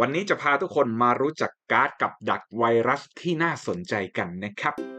วันนี้จะพาทุกคนมารู้จักการ์ดกับดักไวรัสที่น่าสนใจกันนะครับ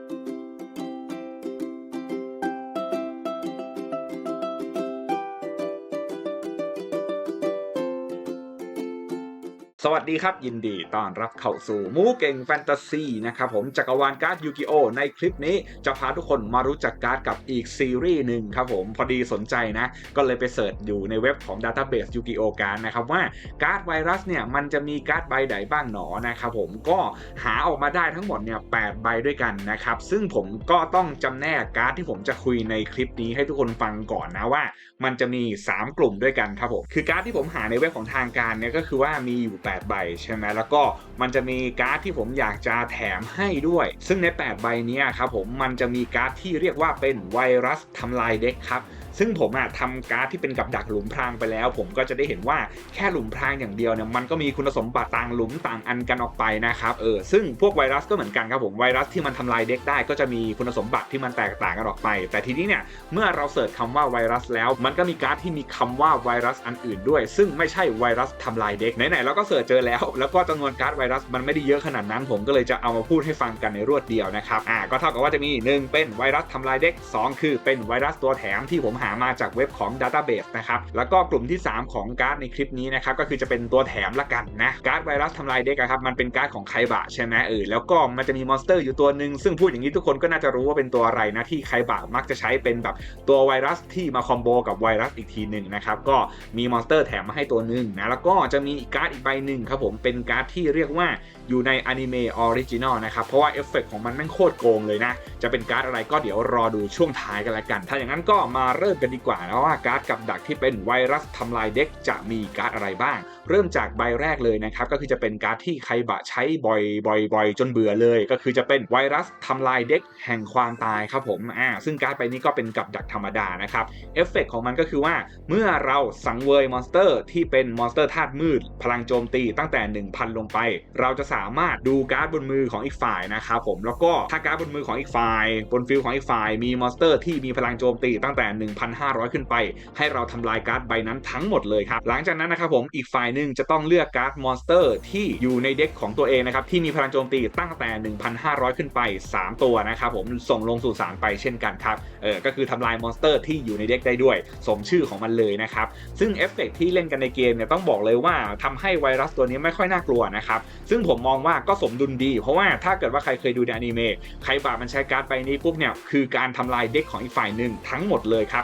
สวัสดีครับ ยินดีต้อนรับเข้าสู่มูเก่งแฟนตาซีนะครับผมจักรวาลการ์ดยูกิโอในคลิปนี้จะพาทุกคนมารู้จักการ์ดกับอีกซีรีส์หนึ่งครับผมพอดีสนใจนะ ก็เลยไปเสิร์ชอยู่ในเว็บของ Database ยูกิโอการ์ดนะครับว่าการ์ดไวรัสเนี่ยมันจะมีการ์ดใบใดบ้างหนอนะครับผมก็หาออกมาได้ทั้งหมดเนี่ยแใบด้วยกันนะครับซึ่งผมก็ต้องจำแนกการ์ดที่ผมจะคุยในคลิปนี้ให้ทุกคนฟังก่อนนะว่า มันจะมี 3 กลุ่มด้วยกันครับผมคือการ์ดที่ผมหาในเว็บของทางการเนี่ยก็คือว่ามีอยู่8ใบใช่ไหมแล้วก็มันจะมีการ์ดที่ผมอยากจะแถมให้ด้วย ซึ่งใน 8 ใบนี้ครับผมมันจะมีการ์ดที่เรียกว่าเป็นไวรัสทำลายเด็กครับ ซึ่งผมอะทำการ์ดที่เป็นกับดักหลุมพรางไปแล้ว ผมก็จะได้เห็นว่าแค่หลุมพรางอย่างเดียวเนี่ยมันก็มีคุณสมบัติต่างหลุมต่างอันกันออกไปนะครับเออซึ่งพวกไวรัสก็เหมือนกันครับผมไวรัสที่มันทำลายเด็กได้ก็จะมีคุณสมบัติที่มันแตกต่างกันออกไป แต่ทีนี้เนี่ยเมื่อเราเสิร์ชคำว่าไวรัสแล้ว มันก็มีการ์ดที่มีคำว่าไวรัสอันอื่นด้วย ซึ่งไม่ใช่ไวรัสทำลายเด็กไหนๆเราก็เสิร์ชเจอแล้ว แล้วก็จำนวนการ์ดไวรัสมันไม่ได้เยอะขนาดนั้น ผมก็เลยจะเอามาพูดให้ฟังกันในรวดเดียวนะครับอ่าก็เท่ากับว่าจะมี 1 เป็นไวรัสทำลายเด็ก 2 คือเป็นไวรัสตัวแถมที่ผมหามาจากเว็บของ Database นะครับแล้วก็กลุ่มที่ 3 ของการ์ดในคลิปนี้นะครับก็คือจะเป็นตัวแถมละกันนะการ์ดไวรัสทำลายเด็กครับมันเป็นการ์ดของไคบะใช่ไหมเออแล้วก็มันจะมีมอนสเตอร์อยู่ตัวหนึ่งซึ่งพูดอย่างนี้ทุกคนก็น่าจะรู้ว่าเป็นตัวอะไรนะที่ไคบะมักจะใช้เป็นแบบตัวไวรัสที่มาคอมโบกับไวรัสอีกทีหนึ่งนะครับก็มีมอนสเตอร์แถมมาให้ตัวหนึ่งนะแล้วก็จะมีกการ์ดอีกใบหนึ่งครับผมเป็นการ์ดที่เรียกว่าอยู่ในอนิเมะออริจินอลนะครับเพราะว่าเอฟเฟกของมันแม่งโคตรโกงเลยนะจะเป็นการ์ดอะไรก็เดี๋ยวรอดูช่วงท้ายกันละกัน ถ้าอย่างนั้นก็มาเริ่มกันดีกว่านะว่าการ์ดกับดักที่เป็นไวรัสทำลายเด็กจะมีการ์ดอะไรบ้าง เริ่มจากใบแรกเลยนะครับก็คือจะเป็นการ์ดที่ใครบะใช้บ่อยบ่อยบ่อยจนเบื่อเลย ก็คือจะเป็นไวรัสทำลายเด็กแห่งความตายครับผมอ่าซึ่งการ์ดใบนี้ก็เป็นกับดักธรรมดานะครับเอฟเฟกของมันก็คือว่าเมื่อเราสังเวยมอนสเตอร์ที่เป็นมอนสเตอร์ธาตุมืด พลังโจมตีตั้งแต่ 1,000 ลงไป เราจะสามารถดูการ์ดบนมือของอีกฝ่ายนะครับผมแล้วก็ถ้าการ์ดบนมือของอีกฝ่าย บนฟิลของอีกฝ่ายมีมอนสเตอร์ที่มีพลังโจมตีตั้งแต่1,500 ขึ้นไป ให้เราทำลายการ์ดใบนั้นทั้งหมดเลยครับ หลังจากนั้นนะครับผมอีกฝ่ายหนึ่งจะต้องเลือกการ์ดมอนสเตอร์ที่อยู่ในเด็กของตัวเองนะครับที่มีพลังโจมตีตั้งแต่ 1,500 ขึ้นไป 3 ตัวนะครับผมส่งลงสู่สารไปเช่นกันครับเออก็คือทำลายมอนสเตอร์ที่อยู่ในเด็กได้ด้วย สมชื่อของมันเลยนะครับซึ่งเอฟเฟกที่เล่นกันในเกมเนี่ยต้องบอกเลยว่าทำให้ไวรัสตัวนี้ไม่ค่อยน่ากลัวนะครับซึ่งผมมองว่าก็สมดุลดี เพราะว่าถ้าเกิดว่าใครเคยดูในอนิเมะใครบามันใช้การ์ดใบนี้ปุ๊บเนี่ยคือการทำลายเด็กของอีกฝ่ายหนึ่งทั้งหมดเลยครับ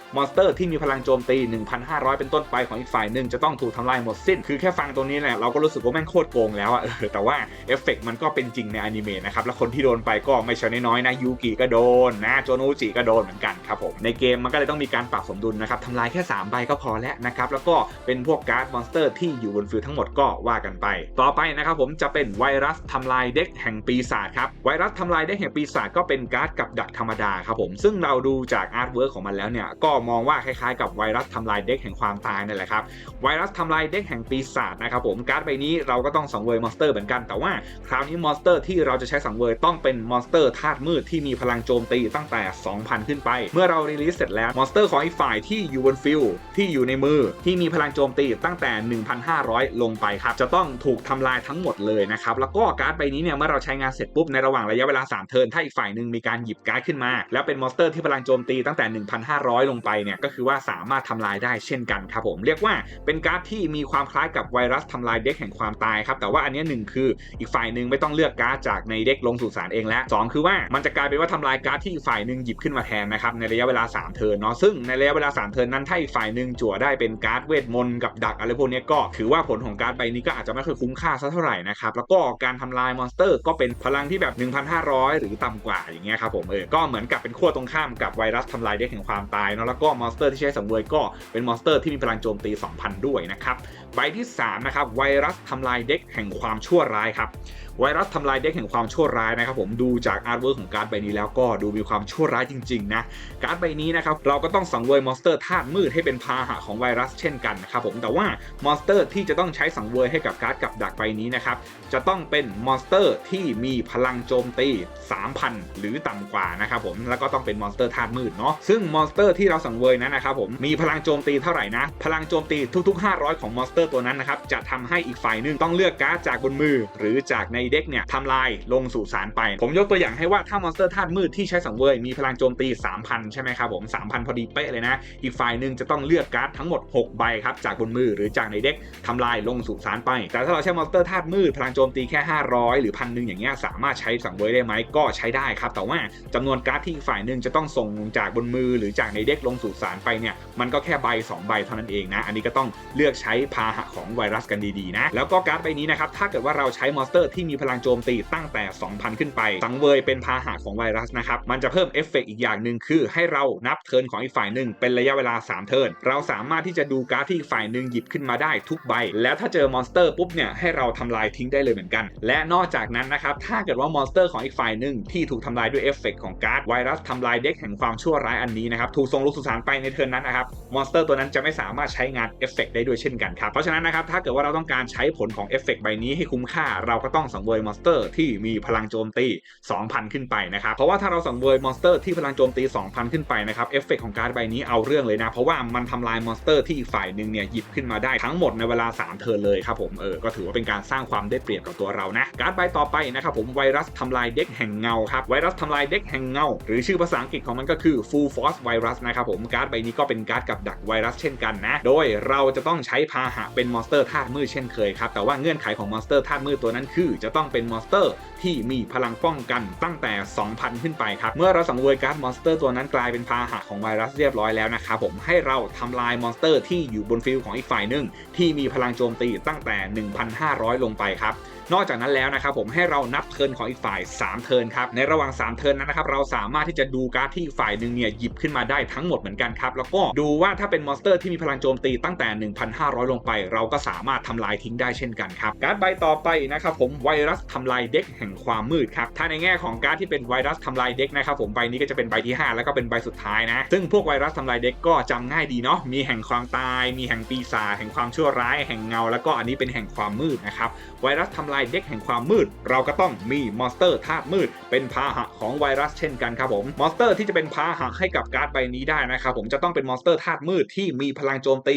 มอนสเตอร์ที่มีพลังโจมตี 1,500 เป็นต้นไปของอีกฝ่ายหนึ่งจะต้องถูกทำลายหมดสิ้น คือแค่ฟังตรงนี้แหละเราก็รู้สึกว่าแม่งโคตรโกงแล้วอะเออแต่ว่าเอฟเฟกมันก็เป็นจริงในอนิเมะนะครับ แล้วคนที่โดนไปก็ไม่ใช่น้อยๆนะยูกิก็โดนนะโจนูจิก็โดนเหมือนกันครับผม ในเกมมันก็เลยต้องมีการปรับสมดุลนะครับทำลายแค่ 3 ใบก็พอแล้วนะครับ แล้วก็เป็นพวกการ์ดมอนสเตอร์ที่อยู่บนฟิลทั้งหมดก็ว่ากันไป ต่อไปนะครับผมจะเป็นไวรัสทำลายเด็กแห่งปีศาจครับ ไวรัสทำลายเด็กแห่งปีศาจก็เป็นการ์ดกับดักธรรมดาครับผม ซึ่งเราดูจากอาร์ตเวิร์กของมันแล้วเนี่ยก็มองว่าคล้ายๆกับไวรัสทำลายเด็กแห่งความตายนั่นแหละครับไวรัสทำลายเด็กแห่งปีศาจนะครับผมการ์ดใบนี้เราก็ต้องสังเวยมอนสเตอร์เหมือนกันแต่ว่าคราวนี้มอนสเตอร์ที่เราจะใช้สังเวยต้องเป็นมอนสเตอร์ธาตุมืดที่มีพลังโจมตีตั้งแต่ 2,000 ขึ้นไป เมื่อเรารีลิสเสร็จแล้วมอนสเตอร์ของอีกฝ่ายที่อยู่บนฟิลที่อยู่ในมือที่มีพลังโจมตีตั้งแต่ 1,500 ลงไปครับจะต้องถูกทำลายทั้งหมดเลยนะครับแล้วก็การ์ดใบนี้เนี่ยเมื่อเราใช้งานเสร็จปุ๊บในระหว่างระยะเวลา3เทิร์นถ้าอีกฝ่ายหนึ่งมีการหยิบการ์ดขึ้นมา แล้วเป็นมอนสเตอร์ที่พลังโจมตีตั้งแต่ 1,500 ลงไปเนี่ยก็คือว่าสามารถทำลายได้เช่นกันครับผมเรียกว่าเป็นการ์ดที่มีความคล้ายกับไวรัสทำลายเด็กแห่งความตายครับแต่ว่าอันนี้หนึ่งคืออีกฝ่ายหนึ่งไม่ต้องเลือกการ์ดจากในเด็กลงสู่สารเองแล้วสองคือว่ามันจะกลายเป็นว่าทำลายการ์ดที่อีกฝ่ายหนึ่งหยิบขึ้นมาแทนนะครับในระยะเวลา 3 เทิร์นเนาะซึ่งในระยะเวลา 3 เทิร์นนั้นถ้าอีกฝ่ายหนึ่งจั่วได้เป็นการ์ดเวทมนต์กับดักอะไรพวกนี้ก็ถือว่าผลของการ์ดใบนี้ก็อาจจะไม่ค่อยคุ้มค่าสักเท่าไหร่นะครับแล้วก็การทำลายมอนสเตอร์ก็เป็นพลังที่แบบ 1,500 หรือต่ำกว่าอย่างเงี้ยครับผมเออก็เหมือนกับเป็นขั้วตรงข้ามกับไวรัสทำลายเด็กแห่งความตายเนาะแล้วก็มอนสเตอร์ที่ใช้สังเวยก็เป็นมอนสเตอร์ที่มีพลังโจมตี 2,000 ด้วยนะครับใบที่3นะครับไวรัสทำลายเด็กแห่งความชั่วร้ายครับไวรัสทำลายเด็กแห่งความชั่วร้ายนะครับผมดูจากอาร์ตเวิร์กของการ์ดใบนี้แล้วก็ดูมีความชั่วร้ายจริงๆนะการ์ดใบนี้นะครับเราก็ต้องสังเวยมอนสเตอร์ธาตุมืดให้เป็นพาหะของไวรัสเช่นกันนะครับผมแต่ว่ามอนสเตอร์ที่จะต้องใช้สังเวยให้กับการ์ดกับดักใบนี้นะครับจะต้องเป็นมอนสเตอร์ที่มีพลังโจมตี 3,000 หรือต่ำกว่านะครับผมแล้วก็ต้องเป็นมอนสเตอร์ธาตุมืดเนาะซึ่งมอนสเตอร์ที่เราสังสังเวยนั้นนะครับผมมีพลังโจมตีเท่าไหร่นะ พลังโจมตีทุก ๆ 500 ของมอนสเตอร์ตัวนั้นนะครับจะทำให้อีกฝ่ายหนึงต้องเลือกการ์ดจากบนมือ หรือจากในเด็กเนี่ยทำลายลงสู่สารไป ผมยกตัวอย่างให้ว่าถ้ามอนสเตอร์ธาตุมืดที่ใช้สังเวยมีพลังโจมตี 3,000 ใช่ไหมครับผม3,000 พอดีเป๊ะเลยนะ อีกฝ่ายหนึ่งจะต้องเลือกการ์ดทั้งหมด 6 ใบครับจากบนมือหรือจากในเด็กทำลายลงสู่สารไป แต่ถ้าเราใช้มอนสเตอร์ธาตุมืดพลังโจมตีแค่ 500 หรือพันหนึ่งอย่างเงี้ยสามารถใช้สังเวยได้ไหมก็ใช้ได้ครับแต่ว่าจำนวนการ์ดที่อีกฝ่ายหนึ่งจะต้องส่งจากบนมือหรือจากในเด็กลงสู่สารไปเนี่ยมันก็แค่ใบ 2 ใบเท่านั้นเองนะ อันนี้ก็ต้องเลือกใช้พาหะของไวรัสกันดีๆนะ แล้วก็การ์ดใบนี้นะครับ ถ้าเกิดว่าเราใช้มอนสเตอร์ที่มีพลังโจมตีตั้งแต่ 2,000 ขึ้นไป สังเวยเป็นพาหะของไวรัสนะครับ มันจะเพิ่มเอฟเฟกต์อีกอย่างหนึ่งคือให้เรานับเทิร์นของอีกฝ่ายหนึ่งเป็นระยะเวลา 3 เทิร์นเราสามารถที่จะดูการ์ดที่อีกฝ่ายหนึ่งหยิบขึ้นมาได้ทุกใบ แล้วถ้าเจอมอนสเตอร์ปุ๊บเนี่ยให้เราทำลายทิ้งได้เลยเหมือนกัน และนอกจากนั้นนะครับถ้าเกิดว่ามอนสเตอร์ของอีกฝ่ายหนึ่งที่ถูกทำลายด้วยเอฟเฟกของการ์ดไวรัสทำลายเด็กแห่งความชั่วร้ายอันนี้นะครับถูกส่งลงสุสานไปในเทิร์นนั้นนะครับมอนสเตอร์ตัวนั้นจะไม่สามารถใช้งานเอฟเฟกต์ได้ด้วยเช่นกันครับ เพราะฉะนั้นนะครับถ้าเกิดว่าเราต้องการใช้ผลของเอฟเฟกต์ใบนี้ให้คุ้มค่า เราก็ต้องสังเวยมอนสเตอร์ที่มีพลังโจมตี 2,000 ขึ้นไปนะครับ เพราะว่าถ้าเราสังเวยมอนสเตอร์ที่พลังโจมตี 2,000 ขึ้นไปนะครับเอฟเฟกต์ของการ์ดใบนี้เอาเรื่องเลยนะ เพราะว่ามันทำลายมอนสเตอร์ที่อีกฝ่ายหนึ่งเนี่ยหยิบขึ้นมาได้ทั้งหมดในเวลา 3 เทิร์นเลยครับผมเออก็ถือว่าเป็นการสร้างความได้เปรียบกับตัวเรานะการ์ดใบต่อไปนะครับผมไวรัสทำลายเด็กแห่งเงาครับไวรัสทำลายเด็กแห่งเงาหรือชื่อภาษาอังกฤษของมันก็คือ Full Force Virus นะครับผมการ์ดใบนี้ก็เป็นการ์ดกับดักไวรัสเช่นกันนะ โดยเราจะต้องใช้พาหะเป็นมอนสเตอร์ธาตุมืดเช่นเคยครับ แต่ว่าเงื่อนไขของมอนสเตอร์ธาตุมืดตัวนั้นคือ จะต้องเป็นมอนสเตอร์ที่มีพลังป้องกันตั้งแต่ 2,000 ขึ้นไปครับ เมื่อเราสังเวยการ์ดมอนสเตอร์ตัวนั้นกลายเป็นพาหะของไวรัสเรียบร้อยแล้วนะครับผมให้เราทำลายมอนสเตอร์ที่อยู่บนฟิลของอีกฝ่ายหนึ่งที่มีพลังโจมตีตั้งแต่ 1,500 ลงไปครับ นอกจากนั้นแล้วนะครับผมให้เรานับเทิร์นของอีกฝ่าย 3 เทิร์นครับในระหว่าง 3 เทิร์นนั้นนะครับเราสามารถที่จะดูการ์ดที่อีกฝ่ายหนึ่งเนี่ยหยิบขึ้นมาได้ทั้งหมดเหมือนกันครับแล้วก็ดูว่าถ้าเป็นมอนสเตอร์ที่มีพลังโจมตีตั้งแต่ 1,500 ลงไป เราก็สามารถทำลายทิ้งได้เช่นกันครับการ์ดใบต่อไปนะครับผมไวรัสทำลายเด็กแห่งความมืดครับถ้าในแง่ของการ์ดที่เป็นไวรัสทำลายเด็กนะครับผมใบนี้ก็จะเป็นใบที่ 5 แล้วก็เป็นใบสุดท้ายนะซึ่งพวกไวรัสทำลายเด็กก็จำง่ายดีเนาะมีแห่งความตาย มีแห่งปีศาจแห่งความชั่วร้าย แห่งเงา แล้วก็อันนี้เป็นแห่งความมืดนะครับไวรัสทำลายเด็กแห่งความมืด เราก็ต้องมีมอนสเตอร์ธาตุมืด เป็นพาหะของไวรัสเช่นกันครับผมมอนสเตอร์ที่จะเป็นพาหะให้กับการ์ดใบนี้ได้นะครับผมจะต้องเป็นมอนสเตอร์ธาตุมืดที่มีพลังโจมตี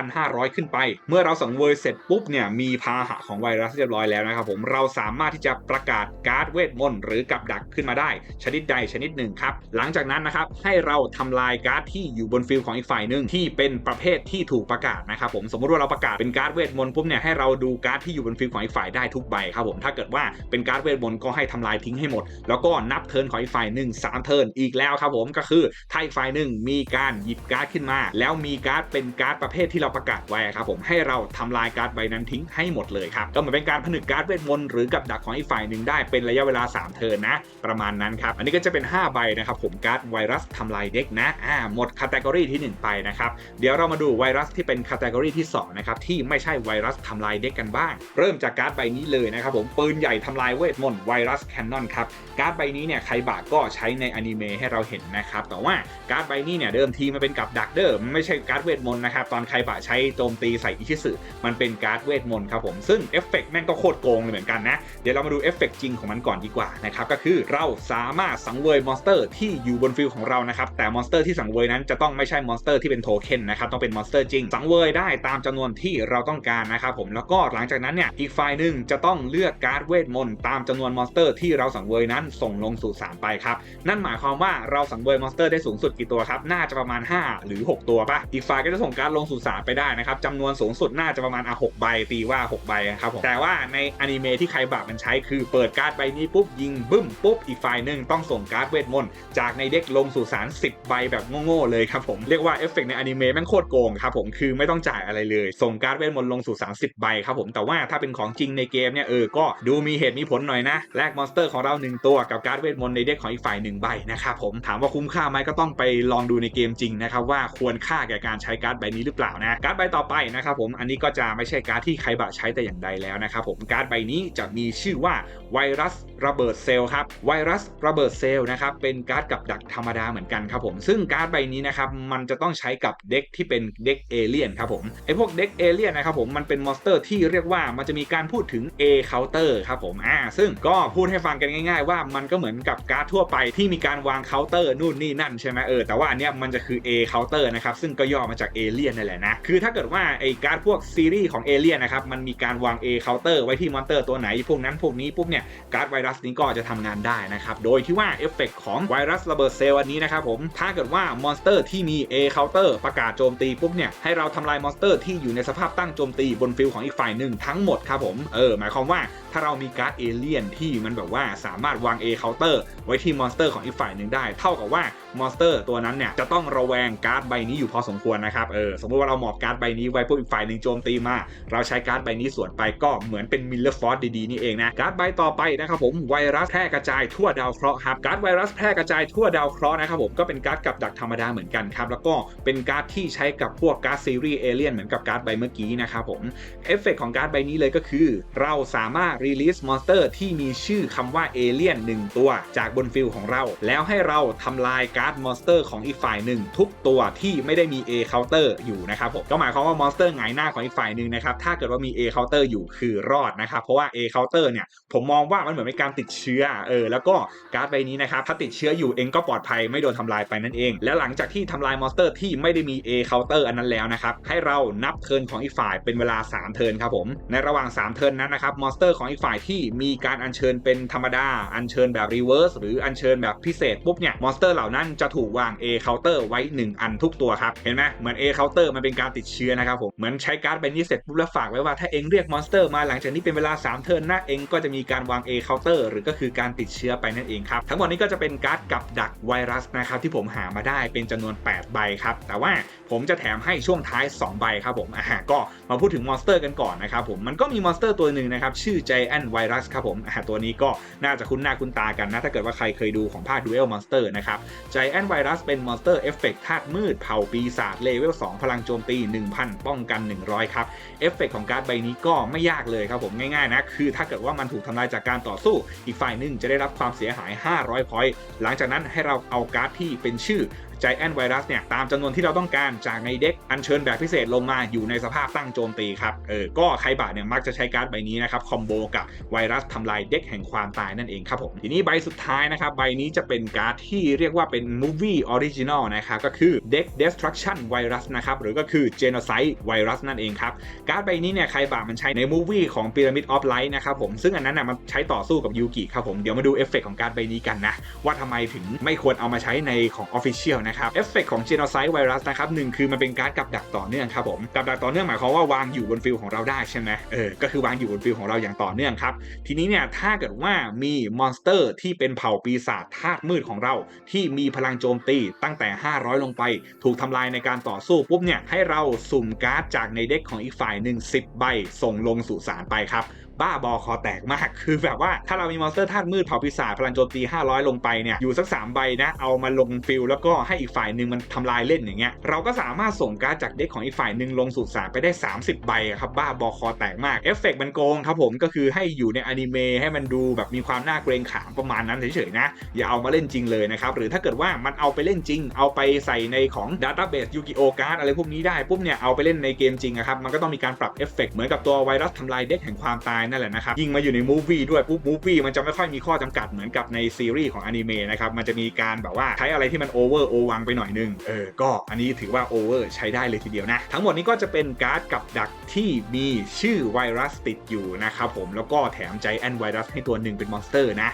2,500 ขึ้นไป เมื่อเราสังเวยเสร็จปุ๊บเนี่ยมีพาหะของไวรัสเรียบร้อยแล้วนะครับผมเราสามารถที่จะประกาศการ์ดเวทมนต์หรือกับดักขึ้นมาได้ ชนิดใดชนิดหนึ่งครับหลังจากนั้นนะครับให้เราทำลายการ์ดที่อยู่บนฟิลของอีกฝ่ายหนึ่งที่เป็นประเภทที่ถูกประกาศนะครับผมสมมติว่าเราประกาศเป็นการ์ดเวทมนต์ปุ๊บเนี่ยให้เราดูการ์ดที่อยู่บนฟิลของอีกฝ่ายได้ทุกใบครับผมถ้าเกิดว่าเป็นการ์ดเวทมนต์ก็ให้ทำลายทิ้งให้หมด แล้วก็นับเทิร์นของอีกฝ่ายหนึ่งสามเทิร์นอีกแล้วครับผมก็คือถ้าอีกฝ่ายหนึ่งมีการหยิบการ์ดขึ้นมา แล้วมีการ์ดเป็นการ์ดประเภทที่เราประกาศไว้ครับผมให้เราทำลายการ์ดใบนั้นทิ้งให้หมดเลยครับก็เหมือนเป็นการผนึกการ์ดเวทมนต์หรือกับดักของอีกฝ่ายหนึ่งได้เป็นระยะเวลา 3 เทิร์นนะ ประมาณนั้นครับอันนี้ก็จะเป็น 5 ใบนะครับผมการ์ดไวรัสทำลายเด็กนะอ่าหมดคัตกรีที่ 1 ไปนะครับเดี๋ยวเรามาดูไวรัสที่เป็นคัตกรีที่2นะครับที่ไม่ใช่ไวรัสทำลายเด็กกันบ้าง เริ่มจากการ์ดใบนี้เลยนะครับผมปืนใหญ่ทำลายเวทมนต์ไวรัสแคนนอนครับการ์ดใบนี้เนี่ยใครบากก็ใช้ในอนิเมะให้เราเห็นนะครับแต่ว่าการ์ดใบนี้เนี่ยเดิมทีมันเป็นกับดักเดิมไม่ใช่การ์ดเวทมนต์นะครับตอนใครบะใช้โจมตีใส่อิชิสึมันเป็นการ์ดเวทมนต์ครับผมซึ่งเอฟเฟกต์แม่งก็โคตรโกงเลยเหมือนกันนะเดี๋ยวเรามาดูเอฟเฟกต์จริงของมันก่อนดีกว่านะครับก็คือเราสามารถสังเวยมอนสเตอร์ที่อยู่บนฟิลของเรานะครับแต่มอนสเตอร์ที่สังเวยนั้นจะต้องไม่ใช่มอนสเตอร์ที่เป็นโทเค็นนะครับต้องเป็นมอนสเตอร์จริงสังเวยได้ตามจำนวนที่เราต้องการนะครับผมแล้วก็หลังจากนั้นเนี่ยอีกฝ่ายหนึ่งจะต้องเลือกการ์ดเวทมนต์ตามจำนวนมอนสเตอร์ที่เราสังเวยนั้นส่งลงสู่สามไปครับ นั่นหมายความว่าเราสังเวยมอนสเตอร์ได้สูงสุดกี่ตัวครับ น่าจะประมาณ 5 หรือ 6 ตัวปะอีกฝ่ายก็จะส่งการ์ดลงสู่สามไปได้นะครับจำนวนสูงสุดน่าจะประมาณอะหกใบตีว่าหกใบครับผมแต่ว่าในอนิเมะที่ใครบะมันใช้คือเปิดการ์ดใบนี้ปุ๊บยิงบึ้มปุ๊บอีกฝ่ายหนึ่งต้องส่งการ์ดเวทมนต์จากในเด็กลงสู่สาร10 ใบแบบโง่ๆเลยครับผมเรียกว่าเอฟเฟกต์ในอนิเมะแม่งโคตรโกงครับผมคือไม่ต้องจ่ายอะไรเลย ส่งการ์ดเวทมนต์ลงสู่สาร10 ใบครับผมแต่ว่าถ้าเป็นของจริงในเกมเนี่ยเออก็ดูมีเหตุมีผลหน่อยนะแลกมอนสเตอร์ของเรา 1 ตัวกับการ์ดเวทมนต์ในเด็กของอีกฝ่าย1ใบนะครับผมถามว่าคุ้มค่าไหมก็ต้องไปลองดูในเกมจริงนะครับว่าควรค่าแก่การใช้การ์ดใบนี้หรือเปล่านะการ์ดใบต่อไปนะครับผมอันนี้ก็จะไม่ใช่การ์ดที่ใครบะใช้แต่อย่างใดแล้วนะครับผมการ์ดใบนี้จะมีชื่อว่าไวรัสระเบิดเซลล์ครับไวรัสระเบิดเซลล์นะครับเป็นการ์ดกับดักธรรมดาเหมือนกันครับผมซึ่งการ์ดใบนี้นะครับมันจะต้องใช้กับเด็กที่เป็นเด็กเอเลี่ยนครับผมไอพวกเด็กเอเลี่ยนนะครับผมมันเป็นมอนสเตอร์ที่เรียกว่ามันจะมีการพูดถึง A counter ครับผมอ่าซึ่งก็พูดให้ฟังกันง่าย ๆ ว่ามันก็เหมือนกับการ์ดทั่วไปที่มีการวางเคาน์เตอร์นู่นนี่นั่นใช่ไหมเออแต่ว่าอันเนี้ยมันจะคือ A counter นะครับซึ่งก็ย่อมาจากเอเลียนนั่นแหละนะคือถ้าเกิดว่าไอ้การ์ดพวกซีรีส์ของเอเลียนนะครับมันมีการวาง A counter ไว้ที่มอนเตอร์ตัวไหนพวกนั้นพวกนี้ปุ๊บเนี่ยการ์ดไวรัสนี้ก็จะทำงานได้นะครับโดยที่ว่าเอฟเฟกของไวรัสระเบิดเซลล์อันนี้นะครับผมถ้าเกิดว่ามอนสเตอร์ที่มี A counter ประกาศโจมตีปุ๊บเนี่ยให้เราทำลายมอนสเตอร์ที่อยู่ในสภาพตั้งโจมตีบนฟิลของอีกฝ่ายหนึ่งทั้งหมดครับผมเออหมายความว่าถ้าเรามีการ์ดเอเลี่ยนที่มันแบบว่าสามารถวาง A counter ไว้ที่มอนสเตอร์ของอีกฝ่ายหนึ่งได้ เท่ากับว่า มอนสเตอร์ตัวนั้นเนี่ยจะต้องระแวงการ์ดใบนี้อยู่พอสมควรนะครับเออสมมติว่าเราหมอบการ์ดใบนี้ไว้ปุ๊บอีกฝ่ายหนึ่งโจมตีมา เราใช้การ์ดใบนี้สวนไปก็เหมือนเป็นมิลเลอร์ฟอร์ดดีๆนี่เองนะการ์ดใบต่อไปนะครับผมไวรัสแพร่กระจายทั่วดาวเคราะห์ครับการ์ดไวรัสแพร่กระจายทั่วดาวเคราะห์นะครับผมก็เป็นการ์ดกับดักธรรมดาเหมือนกันครับแล้วก็เป็นการ์ดที่ใช้กับพวกการ์ดซีรีส์เอเลียนเหมือนกับการ์ดใบเมื่อกี้นะครับผมเอฟเฟกของการ์ดใบนี้เลยก็คือ เราสามารถรีลิสมอนสเตอร์ที่มีชื่อคำว่าเอเลียนหนึ่งตัวจากบนฟิลของเรา แล้วให้เราทำลายการการ์ดมอนสเตอร์ของอีกฝ่ายหนึ่งทุกตัวที่ไม่ได้มี A counter อยู่นะครับผมก็หมายความว่ามอนสเตอร์หงายหน้าของอีกฝ่ายหนึ่งนะครับถ้าเกิดว่ามี A counter อยู่คือรอดนะครับเพราะว่า A counter เนี่ยผมมองว่ามันเหมือนเป็นการติดเชื้อเออแล้วก็การ์ดใบนี้นะครับถ้าติดเชื้ออยู่เองก็ปลอดภัยไม่โดนทำลายไปนั่นเอง แล้วหลังจากที่ทำลายมอนสเตอร์ที่ไม่ได้มี A counter อันนั้นแล้วนะครับให้เรานับเทิร์นของอีกฝ่ายเป็นเวลา 3 เทิร์นครับผมในระหว่าง 3 เทิร์นนั้นนะครับมอนสเตอร์ของอีกฝ่ายที่มีการอัญเชิญเป็นธรรมดาอัญเชิญแบบรีเวิร์สหรืออัญเชิญแบบพิเศษปุ๊บเนี่ยมอนสเตอร์เหล่านั้นจะถูกวาง A counter ไว้ 1 อันทุกตัวครับ เห็นไหมเหมือน A counter มันเป็นการติดเชื้อนะครับผม เหมือนใช้การ์ดใบนี้เสร็จปุ๊บแล้วฝากไว้ว่าถ้าเองเรียกมอนสเตอร์มาหลังจากนี้เป็นเวลา 3 เทิร์นนะเองก็จะมีการวาง A counter หรือก็คือการติดเชื้อไปนั่นเองครับ ทั้งหมดนี้ก็จะเป็นการ์ดกับดักไวรัสนะครับที่ผมหามาได้เป็นจำนวน 8 ใบครับ แต่ว่า ผมจะแถมให้ช่วงท้าย 2 ใบครับผมอ่าก็มาพูดถึงมอนสเตอร์กันก่อนนะครับผมมันก็มีมอนสเตอร์ตัวหนึ่งนะครับชื่อ Giant Virus ครับผมอ่าตัวนี้ก็น่าจะคุ้นหน้าคุ้นตากันนะ ถ้าเกิดว่าใครเคยดูของภาค Duel Monster นะครับ Giant Virus เป็นมอนสเตอร์เอฟเฟกธาตุมืดเผ่าปีศาจเลเวล2พลังโจมตี 1,000 ป้องกัน 100 ครับเอฟเฟกของการ์ดใบนี้ก็ไม่ยากเลยครับผมง่ายๆนะคือถ้าเกิดว่ามันถูกทำลายจากการต่อสู้ อีกฝ่ายหนึ่งจะได้รับความเสียหาย 500พอยต์หลังจากนั้นให้เราเอาการ์ดที่เป็นชื่อ Giant Virus เนี่ยตามจำนวนที่เราต้องการจากในเด็กอัญเชิญแบบพิเศษลงมาอยู่ในสภาพตั้งโจมตีครับเออก็ไคบะเนี่ยมักจะใช้การ์ดใบนี้นะครับคอมโบกับไวรัสทำลายเด็กแห่งความตายนั่นเองครับผมทีนี้ใบสุดท้ายนะครับใบนี้จะเป็นการ์ดที่เรียกว่าเป็น Movie Original นะครับก็คือ Deck Destruction Virus นะครับหรือก็คือ Genocide Virus นั่นเองครับการ์ดใบนี้เนี่ยไคบะมันใช้ในมูฟวี่ของ Pyramid of Light นะครับผมซึ่งอันนั้นน่ะมันใช้ต่อสู้กับยูกิครับผมเดี๋ยวมาดูเอฟเฟกของการ์ดใบนี้กันนะว่าทำไมถึงไม่ควรเอามาใช้ในของ Official นะครับเอฟเฟกของ Genocide Virus นะครับหนึ่งคือมันเป็นการ์ดกับดักต่อเนื่องครับผมกับดักต่อเนื่องหมายความว่าวางอยู่บนฟิลของเราได้ใช่ไหมเออก็คือวางอยู่บนฟิลของเราอย่างต่อเนื่องครับทีนี้เนี่ยถ้าเกิดว่ามีมอนสเตอร์ที่เป็นเผ่าปีศาจธาตุมืดของเรา ที่มีพลังโจมตีตั้งแต่ 500 ลงไป ถูกทำลายในการต่อสู้ปุ๊บเนี่ยให้เราสุ่มการ์ดจากในเด็กของอีกฝ่ายหนึ่ง10 ใบส่งลงสู่สารไปครับ บ้าบอคอแตกมาก คือแบบว่าถ้าเรามีมอนสเตอร์ธาตุมืดเผ่าปีศาจพลังโจมตี 500 ลงไปเนี่ยอยู่สัก 3 ใบนะ เอามาลงฟิลแล้วก็ให้อีกฝ่ายหนึ่งมันทำลายเล่นอย่างเงี้ยเราก็สามารถส่งการ์ดจากเด็กของอีกฝ่ายหนึ่งลงสู่สารไปได้ 30 ใบครับบ้าบอคอแตกมากเอฟเฟกต์มันโกงครับผมก็คือให้อยู่ในอนิเมะให้มันดูแบบมีความน่าเกรงขามประมาณนั้นเฉยๆนะอย่าเอามาเล่นจริงเลยนะครับหรือถ้าเกิดว่ามันเอาไปเล่นจริง เอาไปใส่ในของ Database Yu-Gi-Oh! Card อะไรพวกนี้ได้ปุ๊บเนี่ยเอาไปเล่นในเกมจริงครับมันก็ต้องมีการปรับเอฟเฟกเหมือนกับตัวไวรัสทำลายเด็กแห่งความตายนั่นแหละนะครับยิงมาอยู่ในมูฟวี่ด้วยปุ๊บมูฟวี่มันจะไม่ค่อยมีข้อจำกัดเหมือนกับในซีรีส์ของอนิเมะนะครับมันจะมีการแบบว่าใช้อะไรที่มันโอเวอร์โอวังไปหน่อยนึงเออก็อันนี้ถือว่าโอเวอร์ใช้ได้เลยทีเดียวนะ ทั้งหมดนี้ก็จะเป็นการ์ดกับดักที่มีชื่อไวรัสติดอยู่นะครับผมแล้วก็แถมใจแอนไวรัสให้ตัวหนึ่งเป็นมอนสเตอร์นะ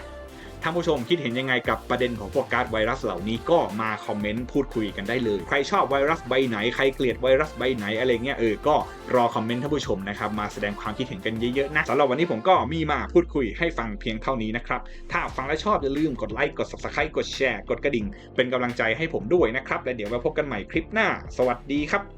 ท่านผู้ชมคิดเห็นยังไงกับประเด็นของพวกการ์ดไวรัสเหล่านี้ก็มาคอมเมนต์พูดคุยกันได้เลย ใครชอบไวรัสใบไหนใครเกลียดไวรัสใบไหนอะไรเงี้ยเออก็รอคอมเมนต์ท่านผู้ชมนะครับมาแสดงความคิดเห็นกันเยอะๆนะสำหรับวันนี้ผมก็มีมาพูดคุยให้ฟังเพียงเท่านี้นะครับถ้าฟังและชอบอย่าลืมกดไลค์กด subscribe กดแชร์กดกระดิ่ง เป็นกำลังใจให้ผมด้วยนะครับและเดี๋ยวไว้พบกันใหม่คลิปหน้า สวัสดีครับ